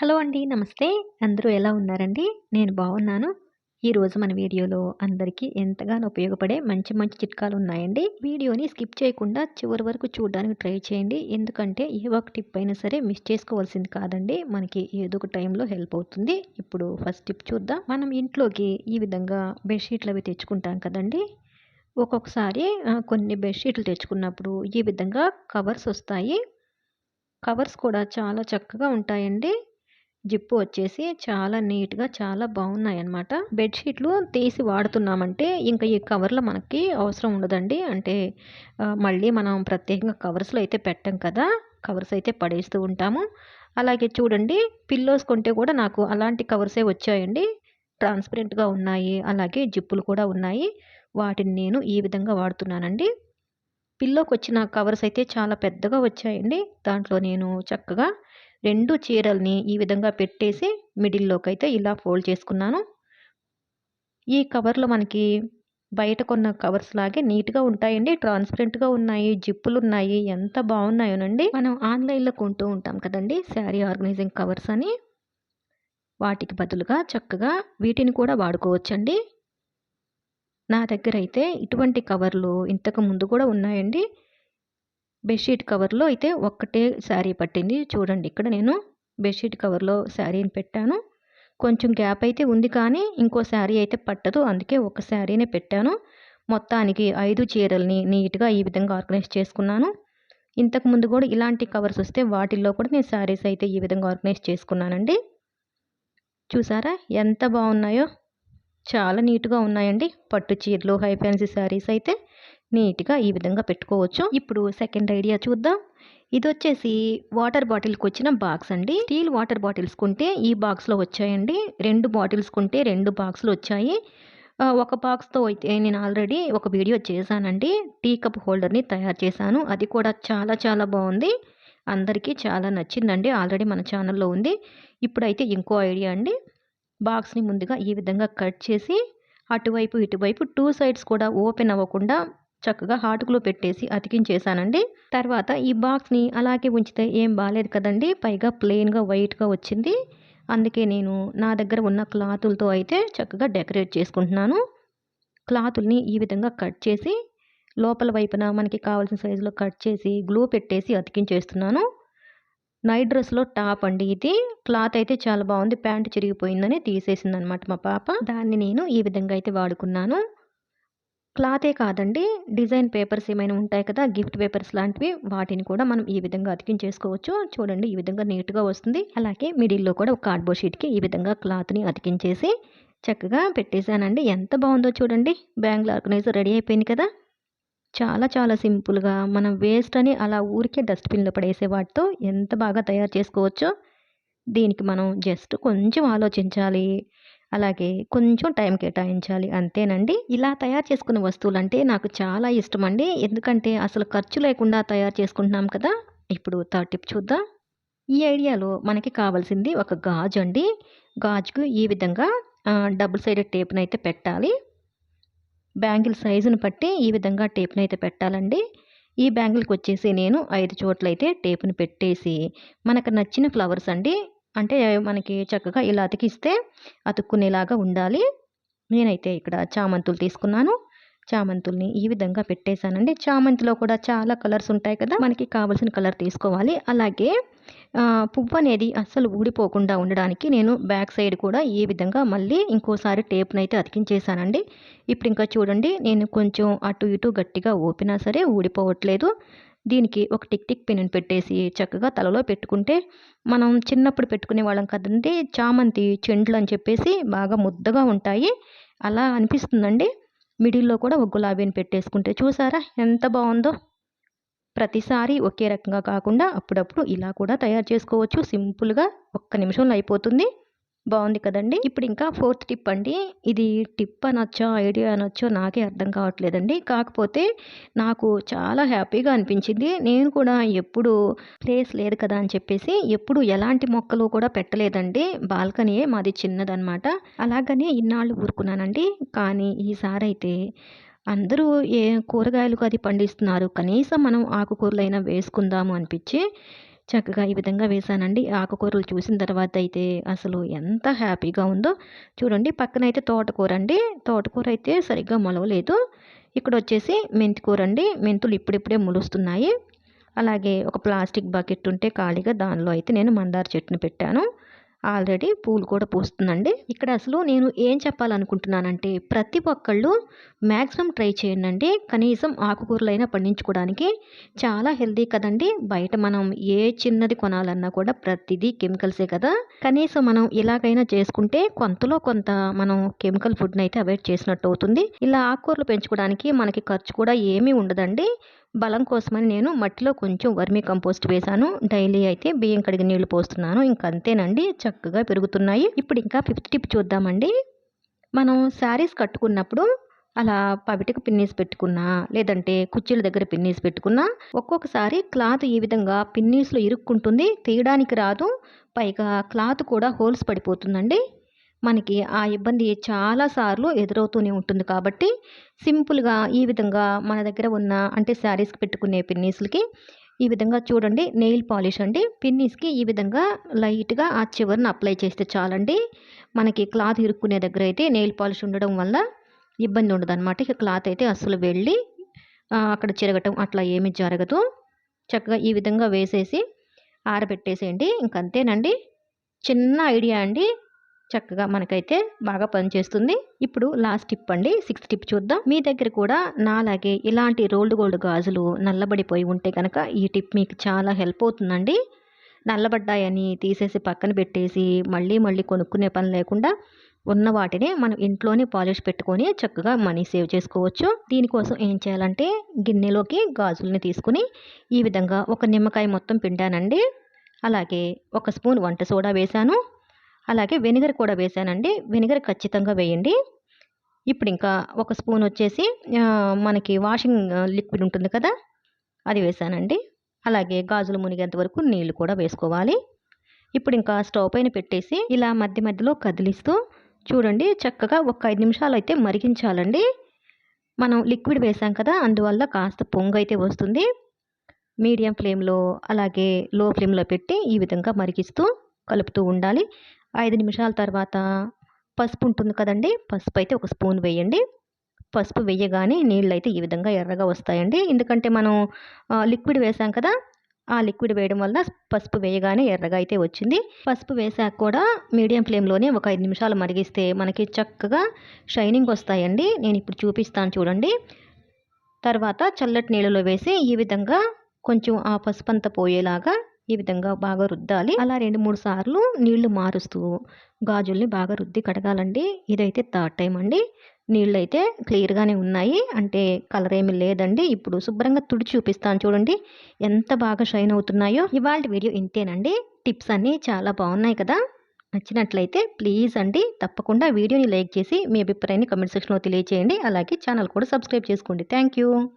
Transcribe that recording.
Hello అండి నమస్తే. అందరూ ఎలా ఉన్నారండి? నేను బాగున్నాను. ఈరోజు మన వీడియోలో అందరికీ ఎంతగానో ఉపయోగపడే మంచి మంచి చిట్కాలు ఉన్నాయండి. వీడియోని స్కిప్ చేయకుండా చివరి వరకు చూడడానికి ట్రై చేయండి. ఎందుకంటే ఏ ఒక టిప్ అయినా సరే మిస్ చేసుకోవాల్సింది కాదండి. మనకి ఏదో ఒక టైంలో హెల్ప్ అవుతుంది. ఇప్పుడు ఫస్ట్ టిప్ చూద్దాం. మనం ఇంట్లోకి ఈ విధంగా బెడ్షీట్లు అవి తెచ్చుకుంటాం కదండి. ఒక్కొక్కసారి కొన్ని బెడ్షీట్లు తెచ్చుకున్నప్పుడు ఈ విధంగా కవర్స్ వస్తాయి. కవర్స్ కూడా చాలా చక్కగా ఉంటాయండి. జిప్పు వచ్చేసి చాలా నీట్గా చాలా బాగున్నాయి అన్నమాట బెడ్షీట్లు తీసి వాడుతున్నామంటే ఇంకా ఈ కవర్లు మనకి అవసరం ఉండదండి. అంటే మళ్ళీ మనం ప్రత్యేకంగా కవర్స్లో అయితే పెట్టం కదా కవర్స్ అయితే పడేస్తూ ఉంటాము. అలాగే చూడండి పిల్లోస్ కొంటే కూడా నాకు అలాంటి కవర్సే వచ్చాయండి. ట్రాన్స్పరెంట్గా ఉన్నాయి అలాగే జిప్పులు కూడా ఉన్నాయి. వాటిని నేను ఈ విధంగా వాడుతున్నానండి. పిల్లోకి వచ్చిన కవర్స్ అయితే చాలా పెద్దగా వచ్చాయండి. దాంట్లో నేను చక్కగా రెండు చీరల్ని ఈ విధంగా పెట్టేసి మిడిల్లోకి అయితే ఇలా ఫోల్డ్ చేసుకున్నాను. ఈ కవర్లో మనకి బయట కొన్న కవర్స్ లాగే నీట్గా ఉంటాయండి. ట్రాన్స్పరెంట్గా ఉన్నాయి. జిప్పులు ఉన్నాయి ఎంత బాగున్నాయోనండి. మనం ఆన్లైన్లో కొంటూ ఉంటాం కదండి శారీ ఆర్గనైజింగ్ కవర్స్ అని. వాటికి బదులుగా చక్కగా వీటిని కూడా వాడుకోవచ్చండి. నా దగ్గర అయితే ఇటువంటి కవర్లు ఇంతకు ముందు కూడా ఉన్నాయండి. బెడ్షీట్ కవర్లో అయితే ఒక్కటే శారీ పట్టింది. చూడండి ఇక్కడ నేను బెడ్షీట్ కవర్లో శారీని పెట్టాను. కొంచెం గ్యాప్ అయితే ఉంది కానీ ఇంకో శారీ అయితే పట్టదు. అందుకే ఒక శారీనే పెట్టాను. మొత్తానికి ఐదు చీరల్ని నీట్గా ఈ విధంగా ఆర్గనైజ్ చేసుకున్నాను. ఇంతకు ముందు కూడా ఇలాంటి కవర్స్ వస్తే వాటిల్లో కూడా నేను శారీస్ అయితే ఈ విధంగా ఆర్గనైజ్ చేసుకున్నానండి. చూసారా ఎంత బాగున్నాయో. చాలా నీట్గా ఉన్నాయండి. పట్టు చీరలు హై ఫ్యాన్సీ శారీస్ అయితే. నీట్గా ఈ విధంగా పెట్టుకోవచ్చు. ఇప్పుడు సెకండ్ ఐడియా చూద్దాం. ఇది వచ్చేసి వాటర్ బాటిల్కి వచ్చిన బాక్స్ అండి. స్టీల్ వాటర్ బాటిల్స్ కొంటే ఈ బాక్స్లో వచ్చాయండి. రెండు బాటిల్స్ కొంటే రెండు బాక్స్లు వచ్చాయి. ఒక బాక్స్తో అయితే నేను ఆల్రెడీ ఒక వీడియో చేశానండి. టీ కప్ హోల్డర్ని తయారు చేశాను. అది కూడా చాలా చాలా బాగుంది. అందరికీ చాలా నచ్చిందండి. ఆల్రెడీ మన ఛానల్లో ఉంది. ఇప్పుడైతే ఇంకో ఐడియా అండి. బాక్స్ని ముందుగా ఈ విధంగా కట్ చేసి అటువైపు ఇటువైపు టూ సైడ్స్ కూడా ఓపెన్ అవ్వకుండా చక్కగా హాటుకులో పెట్టేసి అతికించేసానండి తర్వాత ఈ బాక్స్ని అలాగే ఉంచితే ఏం బాగాలేదు కదండి పైగా ప్లెయిన్గా వైట్గా వచ్చింది. అందుకే నేను నా దగ్గర ఉన్న క్లాతులతో అయితే చక్కగా డెకరేట్ చేసుకుంటున్నాను. క్లాతుల్ని ఈ విధంగా కట్ చేసి లోపల వైపున మనకి కావాల్సిన సైజులో కట్ చేసి గ్లూ పెట్టేసి అతికించేస్తున్నాను. నైట్ డ్రెస్లో టాప్ అండి ఇది. క్లాత్ అయితే చాలా బాగుంది ప్యాంట్ చిరిగిపోయిందని తీసేసింది అనమాట మా పాప. దాన్ని నేను ఈ విధంగా అయితే వాడుకున్నాను. క్లాతే కాదండి. డిజైన్ పేపర్స్ ఏమైనా ఉంటాయి కదా గిఫ్ట్ పేపర్స్ లాంటివి వాటిని కూడా మనం ఈ విధంగా అతికించేసుకోవచ్చు. చూడండి ఈ విధంగా నీట్గా వస్తుంది. అలాగే మిడిల్లో కూడా ఒక కార్డ్బోర్డ్ షీట్కి ఈ విధంగా క్లాత్ని అతికించేసి చక్కగా పెట్టేశానండి. ఎంత బాగుందో చూడండి. బ్యాంగిల్ ఆర్గనైజర్ రెడీ అయిపోయింది కదా. చాలా చాలా సింపుల్గా మనం వేస్ట్ అని అలా ఊరికే డస్ట్బిన్లో పడేసే వాటితో ఎంత బాగా తయారు చేసుకోవచ్చో దీనికి మనం జస్ట్ కొంచెం ఆలోచించాలి. అలాగే కొంచెం టైం కేటాయించాలి అంతేనండి. ఇలా తయారు చేసుకున్న వస్తువులు అంటే నాకు చాలా ఇష్టం అండి ఎందుకంటే అసలు ఖర్చు లేకుండా తయారు చేసుకుంటున్నాం కదా. ఇప్పుడు థర్డ్ టిప్ చూద్దాం. ఈ ఐడియాలో మనకి కావాల్సింది ఒక గాజు అండి. గాజుకు ఈ విధంగా డబుల్ సైడెడ్ టేప్ని అయితే పెట్టాలి. బ్యాంగిల్ సైజుని బట్టి ఈ విధంగా టేప్ని అయితే పెట్టాలండి. ఈ బ్యాంగిల్కి వచ్చేసి నేను ఐదు చోట్ల అయితే టేప్ని పెట్టేసి మనకు నచ్చిన ఫ్లవర్స్ అండి. అంటే మనకి చక్కగా ఇలా అతికిస్తే అతుక్కునేలాగా ఉండాలి. నేనైతే ఇక్కడ చామంతులు తీసుకున్నాను. చామంతుల్ని ఈ విధంగా పెట్టేశానండి. చామంతిలో కూడా చాలా కలర్స్ ఉంటాయి కదా మనకి కావాల్సిన కలర్ తీసుకోవాలి. అలాగే పువ్వు అనేది అస్సలు ఊడిపోకుండా ఉండడానికి నేను బ్యాక్ సైడ్ కూడా ఈ విధంగా మళ్ళీ ఇంకోసారి టేప్ని అయితే అతికించేసానండి ఇప్పుడు ఇంకా చూడండి నేను కొంచెం అటు ఇటు గట్టిగా ఊపినా సరే ఊడిపోవట్లేదు. దీనికి ఒక టిక్ టిక్ పిన్ పెట్టేసి చక్కగా తలలో పెట్టుకుంటే మనం చిన్నప్పుడు పెట్టుకునే వాళ్ళం కదండి చామంతి చెండ్లు అని చెప్పేసి బాగా ముద్దగా ఉంటాయి. అలా అనిపిస్తుందండి. మిడిల్లో కూడా ఒక గులాబీని పెట్టేసుకుంటే చూసారా ఎంత బాగుందో? ప్రతిసారి ఒకే రకంగా కాకుండా అప్పుడప్పుడు ఇలా కూడా తయారు చేసుకోవచ్చు. సింపుల్గా ఒక్క నిమిషంలో అయిపోతుంది. బాగుంది కదండి. ఇప్పుడు ఇంకా ఫోర్త్ టిప్ అండి ఇది టిప్ అనొచ్చో ఐడియా అనొచ్చో నాకే అర్థం కావట్లేదండి. కాకపోతే నాకు చాలా హ్యాపీగా అనిపించింది. నేను కూడా ఎప్పుడు ప్లేస్ లేదు కదా అని చెప్పేసి ఎప్పుడు ఎలాంటి మొక్కలు కూడా పెట్టలేదండి. బాల్కనీయే మాది చిన్నదనమాట. అలాగనే ఇన్నాళ్ళు ఊరుకున్నానండి. కానీ ఈసారి అయితే అందరూ ఏ కూరగాయలకు అది పండిస్తున్నారు. కనీసం మనం ఆకుకూరలైనా వేసుకుందాము అనిపించి చక్కగా ఈ విధంగా వేసానండి ఆకుకూరలు చూసిన తర్వాత అయితే అసలు ఎంత హ్యాపీగా ఉందో. చూడండి పక్కన అయితే తోటకూర అండి. తోటకూర అయితే సరిగ్గా మొలవలేదు. ఇక్కడ వచ్చేసి మెంతికూర అండి. మెంతులు ఇప్పుడిప్పుడే ములుస్తున్నాయి. అలాగే ఒక ప్లాస్టిక్ బకెట్ ఉంటే ఖాళీగా దానిలో అయితే నేను మందార చెట్టుని పెట్టాను. ఆల్రెడీ పూలు కూడా పూస్తుందండి. ఇక్కడ అసలు నేను ఏం చెప్పాలనుకుంటున్నానంటే ప్రతి ఒక్కళ్ళు మ్యాక్సిమం ట్రై చేయండి కనీసం ఆకుకూరలైనా పండించుకోవడానికి చాలా హెల్దీ కదండి. బయట మనం ఏ చిన్నది కొనాలన్నా కూడా ప్రతిదీ కెమికల్సే కదా. కనీసం మనం ఇలాగైనా చేసుకుంటే కొంతలో కొంత మనం కెమికల్ ఫుడ్ని అయితే అవాయిడ్ చేసినట్టు అవుతుంది. ఇలా ఆకుకూరలు పెంచుకోవడానికి మనకి ఖర్చు కూడా ఏమీ ఉండదండి. బలం కోసమని నేను మట్టిలో కొంచెం వర్మీ కంపోస్ట్ వేశాను. డైలీ అయితే బియ్యం కడిగి నీళ్ళు పోస్తున్నాను. ఇంకంతేనండి చక్కగా పెరుగుతున్నాయి. ఇప్పుడు ఇంకా ఫిఫ్త్ టిప్ చూద్దామండి. మనం శారీస్ కట్టుకున్నప్పుడు అలా పవిటికి పిన్నీస్ పెట్టుకున్నా లేదంటే కుర్చీల దగ్గర పిన్నీస్ పెట్టుకున్నా ఒక్కొక్కసారి క్లాత్ ఈ విధంగా పిన్నీస్లో ఇరుక్కుంటుంది. తీయడానికి రాదు. పైగా క్లాత్ కూడా హోల్స్ పడిపోతుందండి. మనకి ఆ ఇబ్బంది చాలాసార్లు ఎదురవుతూనే ఉంటుంది. కాబట్టి సింపుల్గా ఈ విధంగా మన దగ్గర ఉన్న అంటే శారీస్కి పెట్టుకునే పిన్నీస్లకి ఈ విధంగా చూడండి. నెయిల్ పాలిష్ అండి. పిన్నీస్కి ఈ విధంగా లైట్గా ఆ చివరిని అప్లై చేస్తే చాలండి. మనకి క్లాత్ ఇరుక్కునే దగ్గర అయితే నెయిల్ పాలిష్ ఉండడం వల్ల ఇబ్బంది ఉండదు అనమాట ఇక క్లాత్ అయితే అస్సలు వెళ్ళి అక్కడ చిరగటం అట్లా ఏమీ జరగదు. చక్కగా ఈ విధంగా వేసేసి ఆరబెట్టేసేయండి. ఇంకంతేనండి. చిన్న ఐడియా అండి. చక్కగా మనకైతే బాగా పనిచేస్తుంది. ఇప్పుడు లాస్ట్ టిప్ అండి. సిక్స్త్ టిప్ చూద్దాం. మీ దగ్గర కూడా నాలాగే ఇలాంటి రోల్డ్ గోల్డ్ గాజులు నల్లబడిపోయి ఉంటే కనుక ఈ టిప్ మీకు చాలా హెల్ప్ అవుతుందండి. నల్లబడ్డాయని తీసేసి పక్కన పెట్టేసి మళ్ళీ మళ్ళీ కొనుక్కునే పని లేకుండా ఉన్న వాటిని మనం ఇంట్లోనే పాలిష్ పెట్టుకొని చక్కగా మనీ సేవ్ చేసుకోవచ్చు. దీనికోసం ఏం చేయాలంటే గిన్నెలోకి గాజుల్ని తీసుకుని ఈ విధంగా ఒక నిమ్మకాయ మొత్తం పిండానండి. అలాగే ఒక స్పూన్ వంట సోడా వేశాను. అలాగే వెనిగర్ కూడా వేసానండి. వెనిగర్ ఖచ్చితంగా వేయండి. ఇప్పుడు ఇంకా ఒక స్పూన్ వచ్చేసి మనకి వాషింగ్ లిక్విడ్ ఉంటుంది కదా అది వేసానండి. అలాగే గాజులు మునిగేంత వరకు నీళ్ళు కూడా వేసుకోవాలి. ఇప్పుడు ఇంకా స్టవ్ పైన పెట్టేసి ఇలా మధ్య మధ్యలో కదిలిస్తూ చూడండి చక్కగా ఒక ఐదు నిమిషాలు అయితే మరిగించాలండి. మనం లిక్విడ్ వేసాం కదా అందువల్ల కాస్త పొంగు అయితే వస్తుంది. మీడియం ఫ్లేమ్లో అలాగే లో ఫ్లేమ్లో పెట్టి ఈ విధంగా మరిగిస్తూ కలుపుతూ ఉండాలి. ఐదు నిమిషాల తర్వాత పసుపు ఉంటుంది కదండి పసుపు అయితే ఒక స్పూన్ వేయండి. పసుపు వేయగానే నీళ్ళు అయితే ఈ విధంగా ఎర్రగా వస్తాయండి. ఎందుకంటే మనం లిక్విడ్ వేసాం కదా ఆ లిక్విడ్ వేయడం వల్ల పసుపు వేయగానే ఎర్రగా అయితే వచ్చింది. పసుపు వేసాక కూడా మీడియం ఫ్లేమ్లోనే ఒక ఐదు నిమిషాలు మరిగిస్తే మనకి చక్కగా షైనింగ్ వస్తాయండి. నేను ఇప్పుడు చూపిస్తాను చూడండి. తర్వాత చల్లటి నీళ్ళలో వేసి ఈ విధంగా కొంచెం ఆ పసుపు అంతా పోయేలాగా ఈ విధంగా బాగా రుద్దాలి. అలా రెండు మూడు సార్లు నీళ్ళు మారుస్తూ గాజుల్ని బాగా రుద్ది కడగాలండి. ఇదైతే థర్డ్ టైం అండి. నీళ్ళు అయితే క్లియర్గానే ఉన్నాయి. అంటే కలర్ ఏమి లేదండి. ఇప్పుడు శుభ్రంగా తుడిచి చూపిస్తాను చూడండి. ఎంత బాగా షైన్ అవుతున్నాయో. ఇవాళ వీడియో ఇంతేనండి. టిప్స్ అన్నీ చాలా బాగున్నాయి కదా. నచ్చినట్లయితే ప్లీజ్ అండి తప్పకుండా వీడియోని లైక్ చేసి మీ అభిప్రాయాన్ని కమెంట్ సెక్షన్లో తెలియజేయండి అలాగే ఛానల్ కూడా సబ్స్క్రైబ్ చేసుకోండి. థ్యాంక్